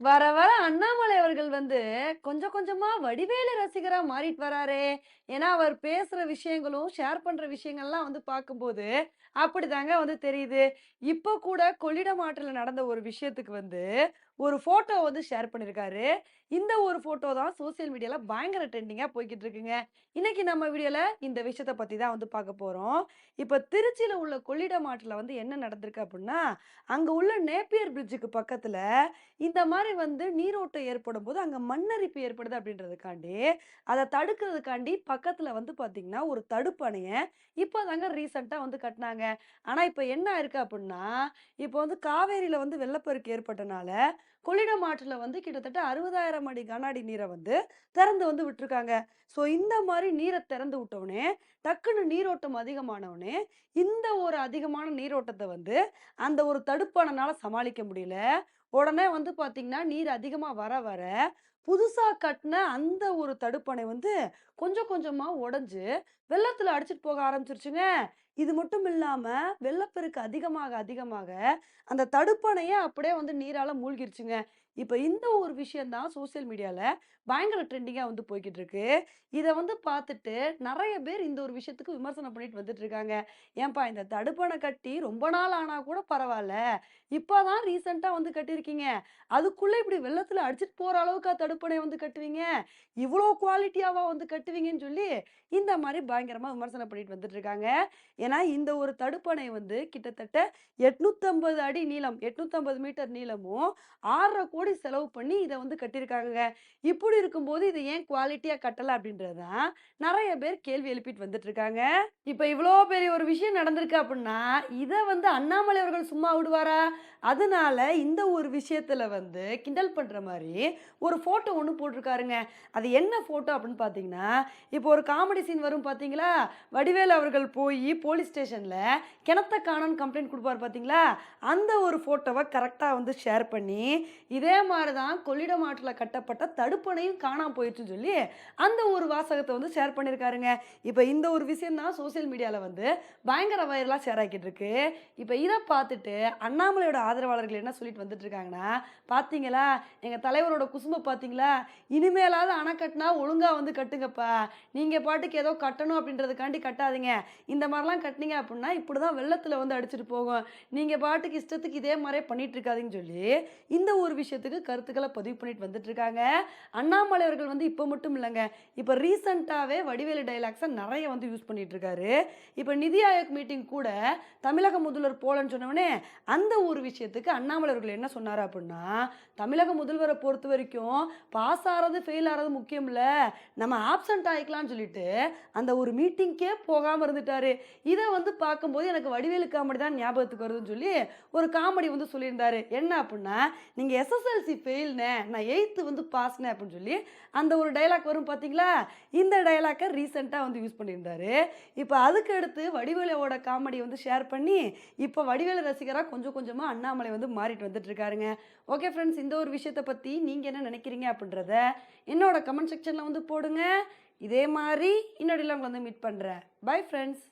வர வர அண்ணாமலை அவர்கள் வந்து கொஞ்சம் கொஞ்சமா வடிவேலு ரசிகரா மாறிட்டு வராரு. ஏன்னா அவர் பேசுற விஷயங்களும் ஷேர் பண்ற விஷயங்கள்லாம் வந்து பார்க்கும்போது அப்படிதாங்க வந்து தெரியுது. இப்போ கூட கொள்ளிடம் ஆற்றுல நடந்த ஒரு விஷயத்துக்கு வந்து ஒரு ஃபோட்டோ வந்து ஷேர் பண்ணியிருக்காரு இந்த ஒரு ஃபோட்டோ தான் சோசியல் மீடியாவில் பயங்கர ட்ரெண்டிங்காக போய்கிட்டு இருக்குங்க இன்னைக்கு நம்ம வீடியோவில் இந்த விஷயத்த பற்றி தான் வந்து பார்க்க போகிறோம் இப்போ திருச்சியில் உள்ள கொள்ளிடம் ஆற்றில் வந்து என்ன நடந்திருக்கு அப்படின்னா அங்கே உள்ள நேப்பியர் பிரிட்ஜுக்கு பக்கத்தில் இந்த மாதிரி வந்து நீரோட்டம் ஏற்படும் போது அங்கே மண்ணரிப்பு ஏற்படுது அப்படின்றதுக்காண்டி அதை தடுக்கிறதுக்காண்டி பக்கத்தில் வந்து பார்த்திங்கன்னா ஒரு தடுப்பணையை இப்போ தாங்க ரீசெண்டா வந்து கட்டினாங்க. ஆனால் இப்போ என்ன இருக்குது அப்படின்னா இப்போ வந்து காவேரியில் வந்து வெள்ளப்பெருக்கு ஏற்பட்டனால கொள்ளிடம் ஆற்றில் வந்து கிட்டத்தட்ட அறுபதாயிரம் அடி கன அடி நீரை வந்து திறந்து வந்து விட்டுருக்காங்க. ஸோ இந்த மாதிரி நீரை திறந்து விட்டவுடனே டக்குன்னு நீரோட்டம் அதிகமானவுடனே இந்த ஒரு அதிகமான நீரோட்டத்தை வந்து அந்த ஒரு தடுப்பானனால சமாளிக்க முடியல. உடனே வந்து பார்த்தீங்கன்னா நீர் அதிகமாக வர வர புதுசாக கட்டின அந்த ஒரு தடுப்பணை வந்து கொஞ்சம் கொஞ்சமாக உடஞ்சி வெள்ளத்தில் அடிச்சிட்டு போக ஆரம்பிச்சிருச்சுங்க. இது மட்டும் இல்லாமல் வெள்ளப்பெருக்கு அதிகமாக அதிகமாக அந்த தடுப்பணையே அப்படியே வந்து நீரால் மூழ்கிருச்சுங்க. இப்போ இந்த ஒரு விஷயந்தான் சோசியல் மீடியாவில் பயங்கர ட்ரெண்டிங்காக வந்து போய்கிட்டு இருக்கு இதை வந்து பார்த்துட்டு நிறைய பேர் இந்த ஒரு விஷயத்துக்கு விமர்சனம் பண்ணிட்டு வந்துட்டு இருக்காங்க ஏன்பா இந்த தடுப்பணை கட்டி ரொம்ப நாள் ஆனால் கூட பரவாயில்ல இப்போ தான் ரீசெண்டாக வந்து கட்டியிருக்கீங்க. அதுக்குள்ளே இப்படி வெள்ளத்தில் அடிச்சிட்டு போகிற அளவுக்கு தடுப்பணை வந்து கட்டுவீங்க. இவ்வளோ குவாலிட்டியாவா வந்து கட்டுவீங்கன்னு சொல்லி இந்த மாதிரி பயங்கரமாக விமர்சனம் பண்ணிட்டு வந்துட்டு இருக்காங்க ஏன்னா இந்த ஒரு தடுப்பணை வந்து கிட்டத்தட்ட எட்நூத்தம்பது அடி நீளம் எட்நூத்தம்பது மீட்டர் நீளமும் ஆறரை கோடி செலவு பண்ணி இதை வந்து கட்டியிருக்காங்க இப்படி இருக்கும்போது இதை ஏன் குவாலிட்டியா கட்டலை அப்படின்றது தான் நிறைய பேர் கேள்வி எழுப்பிட்டு வந்துட்டு இருக்காங்க இப்ப இவ்வளோ பெரிய ஒரு விஷயம் நடந்திருக்கு அப்படின்னா இதை வந்து அண்ணாமலை அவர்கள் சும்மா விடுவாரா? அதனால இந்த ஒரு விஷயத்தில் வந்து கிண்டல் பண்ணுற மாதிரி ஒரு ஃபோட்டோ ஒன்று போட்டிருக்காருங்க. அது என்ன ஃபோட்டோ அப்படின்னு பார்த்தீங்கன்னா இப்போ ஒரு காமெடி சீன் வரும் பார்த்தீங்களா வடிவேலு அவர்கள் போய் போலீஸ் ஸ்டேஷனில் கிணத்த காணோன்னு கம்ப்ளைண்ட் கொடுப்பாரு பார்த்தீங்களா அந்த ஒரு ஃபோட்டோவை கரெக்டாக வந்து ஷேர் பண்ணி இதே மாதிரி தான் கொள்ளிடம் ஆற்றில் கட்டப்பட்ட தடுப்பணையும் காணாமல் போயிடுச்சுன்னு சொல்லி அந்த ஒரு வாசகத்தை வந்து ஷேர் பண்ணியிருக்காருங்க இப்போ இந்த ஒரு விஷயம் தான் சோசியல் மீடியாவில் வந்து பயங்கர வைரலாக ஷேர் ஆக்கிட்டு இருக்கு. இப்போ இதை பார்த்துட்டு அண்ணாமலையோட ஆதரவாளர்கள் என்ன சொல்லிட்டு வந்துட்டு இருக்காங்கன்னா பார்த்தீங்களா எங்கள் தலைவரோட குசுமை பார்த்தீங்களா இனிமேலாவது அணை கட்டினா ஒழுங்காக வந்து கட்டுங்கப்பா. நீங்கள் பாட்டுக்கு ஏதோ கட்டணும் அப்படின்றதுக்காண்டி கட்டாதீங்க. இந்த மாதிரிலாம் கட்டினீங்க அப்படின்னா இப்படி தான் வெள்ளத்தில் வந்து அடிச்சிட்டு போகும். நீங்கள் பாட்டுக்கு இஷ்டத்துக்கு இதே மாதிரியே பண்ணிட்டு இருக்காதீங்கன்னு சொல்லி இந்த ஒரு விஷயத்துக்கு கருத்துக்களை பதிவு பண்ணிட்டு வந்துட்டு இருக்காங்க அண்ணாமலை அவர்கள் வந்து இப்போ மட்டும் இல்லைங்க. இப்போ ரீசண்டாகவே வடிவேலு டைலாக்ஸை நிறைய வந்து யூஸ் பண்ணிட்டு இருக்காரு இப்போ நிதி ஆயோக் மீட்டிங் கூட தமிழக முதல்வர் போலன்னு சொன்னவொடனே அந்த ஒரு விஷயத்துக்கு அண்ணாமலை அவர்கள் என்ன சொன்னார் அப்படின்னா தமிழக முதல்வரை பொறுத்த வரைக்கும் பாஸ் ஆகிறது ஃபெயில் ஆகிறது முக்கியம் இல்லை நம்ம ஆப்சண்ட் ஆகிக்கலாம்னு சொல்லிட்டு அந்த ஒரு மீட்டிங்க்கே போகாமல் இருந்துட்டாரு. இதை வந்து பார்க்கும்போது எனக்கு வடிவேலு காமெடி தான் ஞாபகத்துக்கு வருதுன்னு சொல்லி ஒரு காமெடி வந்து சொல்லியிருந்தாரு. என்ன அப்படின்னா நீங்கள் எஸ்எஸ்எல்சி ஃபெயில்னே நான் எயித்து வந்து பாஸ்னேன் அப்படின்னு சொல்லி அந்த ஒரு டைலாக் வரும் பார்த்தீங்களா இந்த டைலாக்கை ரீசெண்டாக வந்து யூஸ் பண்ணியிருந்தாரு. இப்போ அதுக்கு அடுத்து வடிவேலுவோட காமெடி வந்து ஷேர் பண்ணி இப்போ வடிவேலு ரசிகராக கொஞ்சம் கொஞ்சமாக அண்ணாமலை வந்து மாறிட்டு வந்துட்டு இருக்காருங்க ஓகே ஃப்ரெண்ட்ஸ் இந்த ஒரு விஷயத்தை பற்றி நீங்கள் என்ன நினைக்கிறீங்க அப்படின்றத என்னோட கமெண்ட் செக்ஷனில் வந்து போடுங்க. இதே மாதிரி இன்னொடியில் உங்களை வந்து மீட் பண்ணுறேன் பை ஃப்ரெண்ட்ஸ்